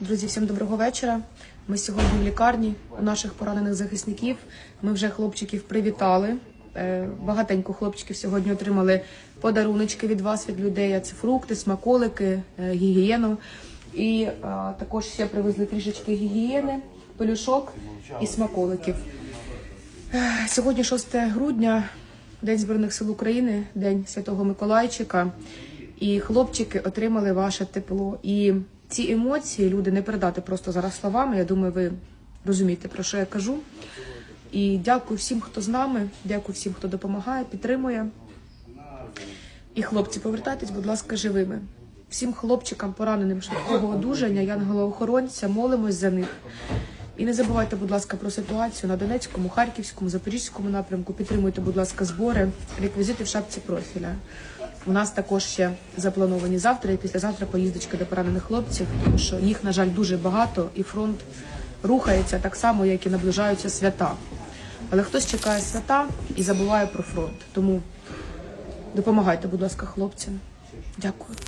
Друзі, всім доброго вечора. Ми сьогодні в лікарні у наших поранених захисників. Ми вже хлопчиків привітали. Е, Багатенько хлопчиків сьогодні отримали подаруночки від вас, від людей. А Це фрукти, смаколики, е, гігієну. І е, також ще привезли трішечки гігієни, пелюшок і смаколиків. Сьогодні 6 грудня, День Збройних сил України, День Святого Миколайчика. І хлопчики отримали ваше тепло. І ці емоції люди не передати просто зараз словами. Я думаю, ви розумієте, про що я кажу. І дякую всім, хто з нами, дякую всім, хто допомагає, підтримує. І хлопці, повертайтесь, будь ласка, живими. Всім хлопчикам, пораненим швидкого одужання, янголоохоронця, молимось за них. І не забувайте, будь ласка, про ситуацію на Донецькому, Харківському, Запорізькому напрямку. Підтримуйте, будь ласка, збори, реквізити в шапці профіля. У нас також ще заплановані завтра і післязавтра поїздочки до поранених хлопців, тому що їх, на жаль, дуже багато, і фронт рухається так само, як і наближаються свята. Але хтось чекає свята і забуває про фронт. Тому допомагайте, будь ласка, хлопцям. Дякую.